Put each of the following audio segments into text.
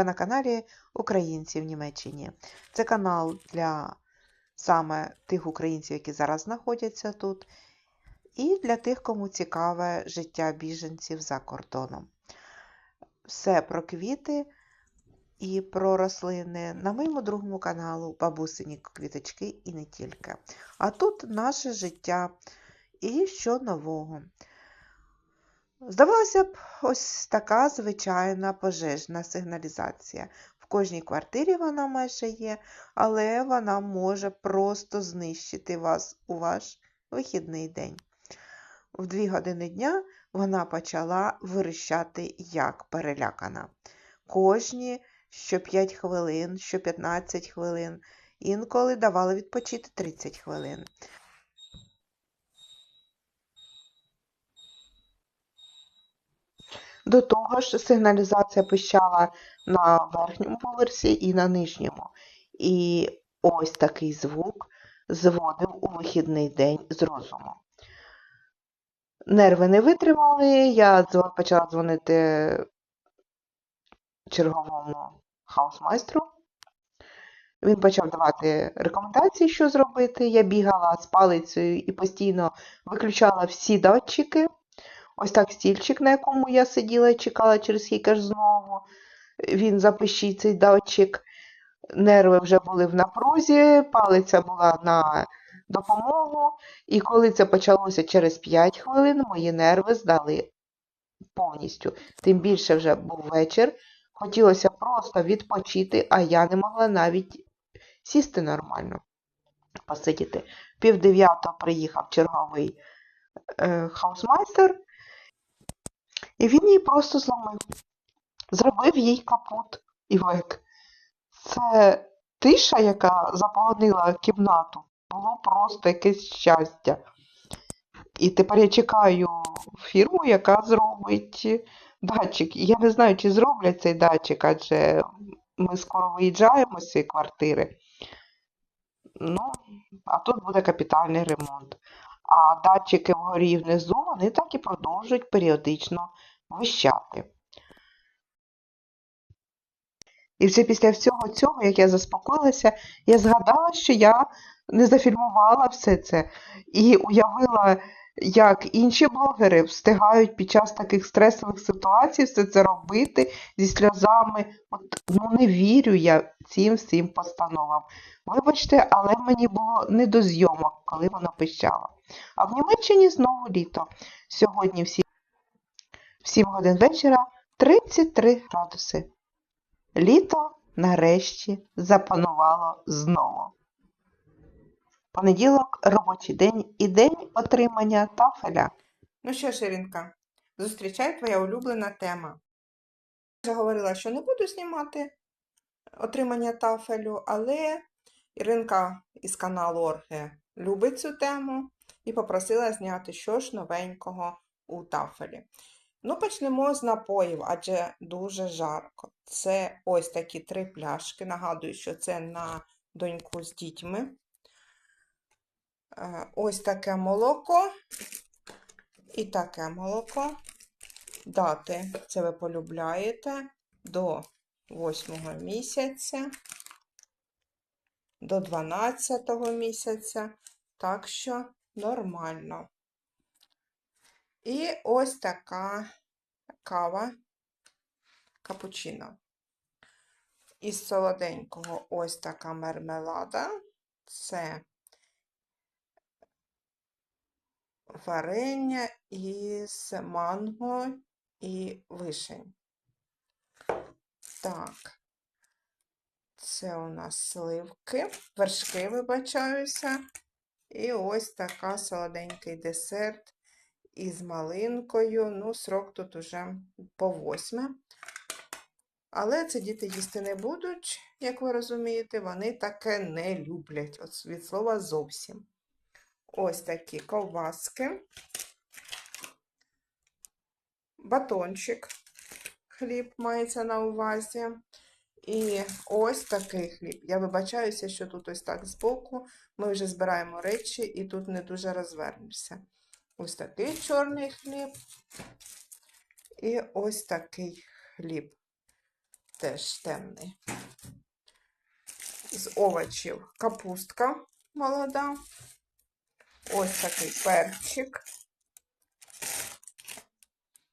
Ви на каналі Українці в Німеччині. Це канал для саме тих українців, які зараз знаходяться тут, і для тих, кому цікаве життя біженців за кордоном. Все про квіти і про рослини на моєму другому каналу Бабусині квіточки і не тільки. А тут наше життя і що нового. Здавалося б, ось така звичайна пожежна сигналізація. В кожній квартирі вона майже є, але вона може просто знищити вас у ваш вихідний день. В дві години дня вона почала вирощати як перелякана. Кожні що 5 хвилин, що 15 хвилин, інколи давали відпочити 30 хвилин. До того ж, сигналізація пищала на верхньому поверсі і на нижньому. І ось такий звук зводив у вихідний день з розуму. Нерви не витримали, я почала дзвонити черговому хаусмайстру. Він почав давати рекомендації, що зробити. Я бігала з палицею і постійно виключала всі датчики. Ось так стільчик, на якому я сиділа і чекала, через ж знову він запищить цей датчик. Нерви вже були в напрузі, палиця була на допомогу. І коли це почалося через 5 хвилин, мої нерви здали повністю. Тим більше вже був вечір. Хотілося просто відпочити, а я не могла навіть сісти нормально, посидіти. Пів дев'ятого приїхав черговий е, хаусмайстер, і він її просто зламив. Зробив їй капут і век. Це тиша, яка заполонила кімнату, було просто якесь щастя. І тепер я чекаю фірму, яка зробить датчик. Я не знаю, чи зроблять цей датчик, адже ми скоро виїжджаємо з цієї квартири. Ну, а тут буде капітальний ремонт. А датчики вгорі внизу, вони так і продовжують періодично вищати. І вже після всього цього, як я заспокоїлася, я згадала, що я не зафільмувала все це і уявила, як інші блогери встигають під час таких стресових ситуацій все це робити зі сльозами. От, ну не вірю я цим всім постановам. Вибачте, але мені було не до зйомок, коли вона пищала. А в Німеччині знову літо. Сьогодні всі в 7 годин вечора 33 градуси. Літо нарешті запанувало знову. Понеділок робочий день і день отримання тафеля. Ну що, Ширинка, зустрічай твоя улюблена тема. Я вже говорила, що не буду знімати отримання тафелю, але Іринка із каналу Орге любить цю тему і попросила зняти що ж новенького у тафелі. Ну, почнемо з напоїв, адже дуже жарко. Це ось такі три пляшки. Нагадую, що це на доньку з дітьми. Е, Ось таке молоко і таке молоко. Дати, це ви полюбляєте, до 8 місяця, до 12 місяця, так що нормально. І ось така кава капучино. Із солоденького ось така мармелада. Це варення із манго і вишень. Так, це у нас сливки, вершки, вибачаюся. І ось така солоденький десерт із малинкою. Ну, срок тут уже по восьме. Але це діти їсти не будуть, як ви розумієте, вони таке не люблять. От від слова зовсім. Ось такі ковбаски, батончик, хліб мається на увазі. І ось такий хліб. Я вибачаюся, що тут ось так збоку. Ми вже збираємо речі і тут не дуже розвернешся. Ось такий чорний хліб. І ось такий хліб. теж темний. З овочів капустка молода. Ось такий перчик.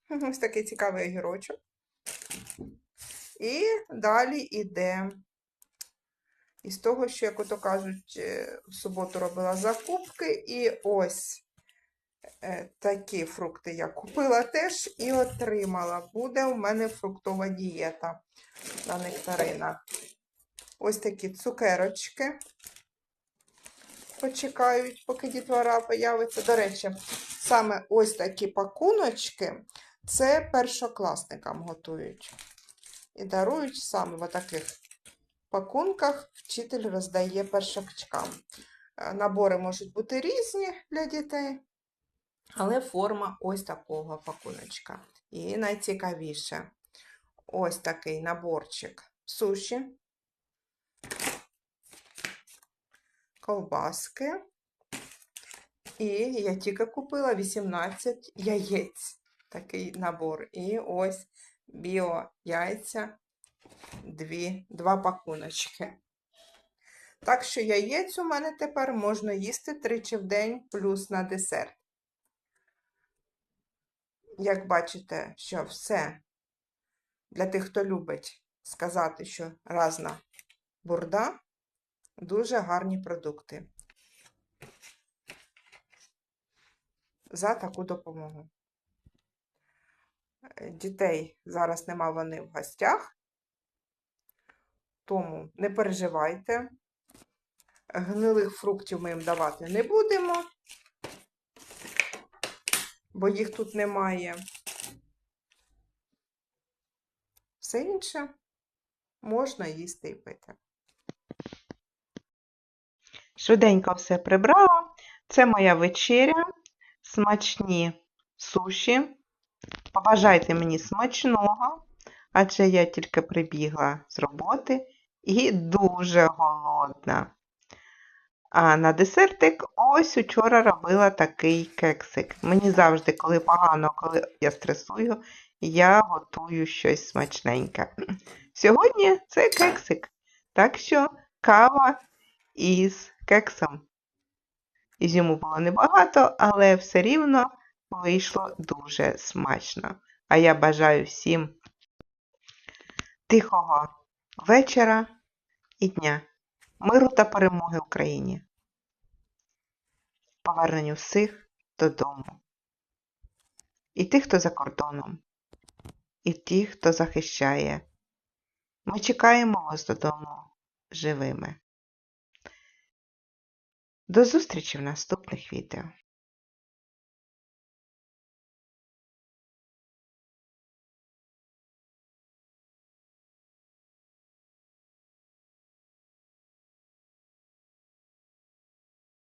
Ось такий цікавий огірочок. І далі йде із того, що, як ото кажуть, е, в суботу робила закупки, і ось е, такі фрукти я купила теж і отримала. Буде у мене фруктова дієта на нектаринах. Ось такі цукерочки. Почекають, поки дітвора появиться. До речі, саме ось такі пакуночки це першокласникам готують. І дарують саме в таких пакунках вчитель роздає першачкам. Е, Набори можуть бути різні для дітей, але форма ось такого пакуночка. І найцікавіше ось такий наборчик суші, ковбаски. І я тільки купила 18 яєць. Такий набор. І ось біо яйця, дві, два пакуночки. Так що яєць у мене тепер можна їсти тричі в день плюс на десерт. Як бачите, що все для тих, хто любить сказати, що разна бурда, дуже гарні продукти. За таку допомогу. Дітей зараз нема вони в гостях, тому не переживайте. Гнилих фруктів ми їм давати не будемо, бо їх тут немає. Все інше можна їсти і пити. Швиденько все прибрала. Це моя вечеря. Смачні суші. Побажайте мені смачного, адже я тільки прибігла з роботи і дуже голодна. А на десертик ось учора робила такий кексик. Мені завжди, коли погано, коли я стресую, я готую щось смачненьке. Сьогодні це кексик. Так що кава із кексом. Ізюму було небагато, але все рівно вийшло дуже смачно. А я бажаю всім тихого вечора і дня, миру та перемоги Україні. Поверненню всіх додому. І тих, хто за кордоном, і тих, хто захищає. Ми чекаємо вас додому живими. До зустрічі в наступних відео.